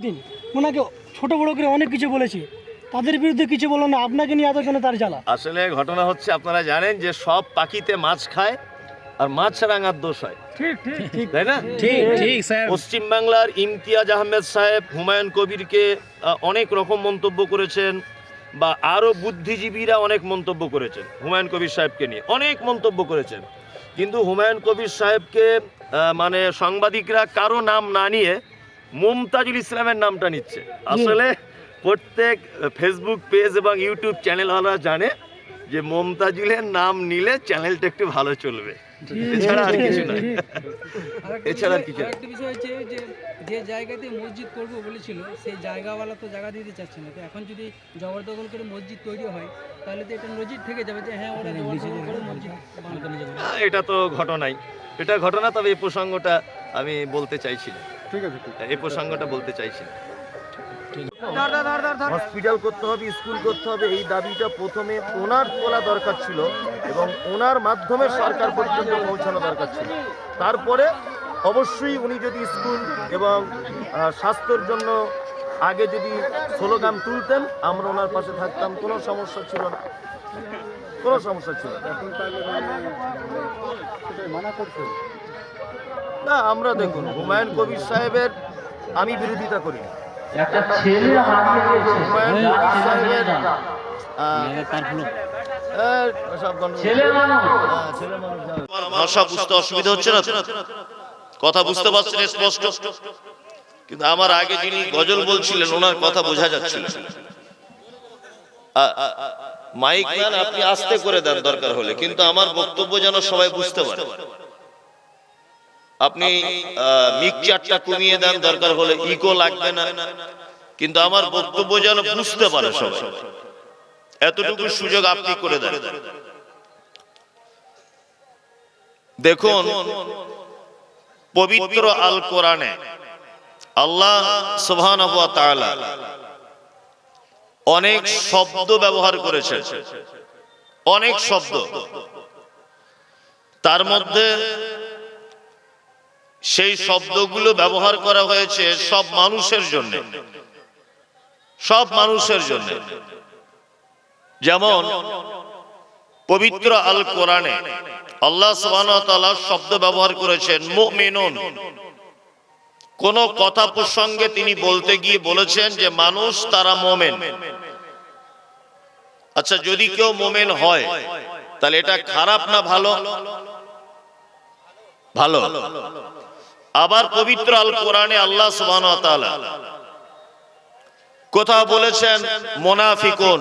দিন। ওনাকে ছোট বড় করে অনেক কিছু বলেছি। তাদের বিরুদ্ধে কিছু বলো না আপনাকে নিয়ে এত কেন তার জ্বালা? আসলে ঘটনা হচ্ছে আপনারা জানেন যে সব পাখিতে মাছ খায় আর মাছ রাঙার দোষ হয়। ঠিক ঠিক ঠিক। তাই না? ঠিক ঠিক স্যার। পশ্চিমবাংলার ইমতিয়াজ আহমেদ সাহেব হুমায়ুন কবিরকে অনেক রকম মন্তব্য করেছেন বা আরও বুদ্ধিজীবীরা অনেক মন্তব্য করেছেন হুমায়ুন কবির সাহেবকে নিয়ে। অনেক মন্তব্য করেছেন। কিন্তু হুমায়ুন কবির সাহেবকে মানে সাংবাদিকরা কারও নাম না নিয়ে মুমতাজুল ইসলামের নামটা নিচ্ছে। আসলে প্রত্যেক ফেসবুক পেজ এবং ইউটিউব চ্যানেলওয়ালা জানে যে মমতাজুলের নাম নিলে চ্যানেলটা একটু ভালো চলবে। এছাড়া আর কিছু নয় এছাড়া আর কিছু। আরেকটা বিষয় হচ্ছে যে যে জায়গাতে মসজিদ করব বলেছিল সেই জায়গাওয়ালা তো জায়গা দিতে চাচ্ছে না। তো এখন যদি জবরদখল করে মসজিদ তৈরি হয় তাহলে তো এটা নজির থেকে যাবে যে হ্যাঁ ওরা জবরদখল করে মসজিদ বানাতে যাবে। এটা তো ঘটনাই। এটা ঘটনা তবে এই প্রসঙ্গটা আমি বলতে চাইছি না। ঠিক আছে ঠিক এই প্রসঙ্গটা বলতে চাইছি না। হসপিটাল করতে হবে স্কুল করতে হবে এই দাবিটা প্রথমে ওনার তোলা দরকার ছিল এবং ওনার মাধ্যমে সরকার পর্যন্ত পৌঁছানো দরকার ছিল। তারপরে অবশ্যই উনি যদি স্কুল এবং স্বাস্থ্যের জন্য আগে যদি স্লোগান তুলতেন আমরা ওনার পাশে থাকতাম কোনো সমস্যা ছিল না। কোনো সমস্যা ছিল না। না আমরা দেখুন হুমায়ুন কবির সাহেবের আমি বিরোধিতা করি হুমায়ুন কবির সাহেবের হ্যাঁ। ভাষা বুঝতে অসুবিধা হচ্ছে না কথা বুঝতে পারছেন স্পষ্ট? কিন্তু আমার আগে যিনি গজল বলছিলেন ওনার কথা বোঝা যাচ্ছিল। মাইক ম্যান আপনি আস্তে করে দেন দরকার হলে কিন্তু আমার বক্তব্য যেন সবাই বুঝতে পারে। আপনি মিকচারটা কমিয়ে দেন, দরকার হলে ইকো লাগবে না। কিন্তু আমার বক্তব্য যেন বুঝতে পারে সবাই। এতটুকু সুযোগ আপনি করে দেন। দেখুন, পবিত্র আল কোরআনে আল্লাহ ওয়া অনেক শব্দ ব্যবহার করেছে অনেক শব্দ। তার মধ্যে সেই শব্দগুলো ব্যবহার করা হয়েছে সব মানুষের জন্য। সব মানুষের জন্য। যেমন, পবিত্র আল কোরআনে আল্লাহ শব্দ ব্যবহার করেছেন, মুমিনুন। কোন কথা প্রসঙ্গে তিনি বলতে গিয়ে বলেছেন যে, মানুষ তারা মোমেন। আচ্ছা যদি কেউ মোমেন হয়, তাহলে এটা খারাপ না ভালো? ভালো। আবার পবিত্র আল কোরআনে আল্লাহ সুবহানাহু ওয়া কোথাও বলেছেন মোনাফিকুন।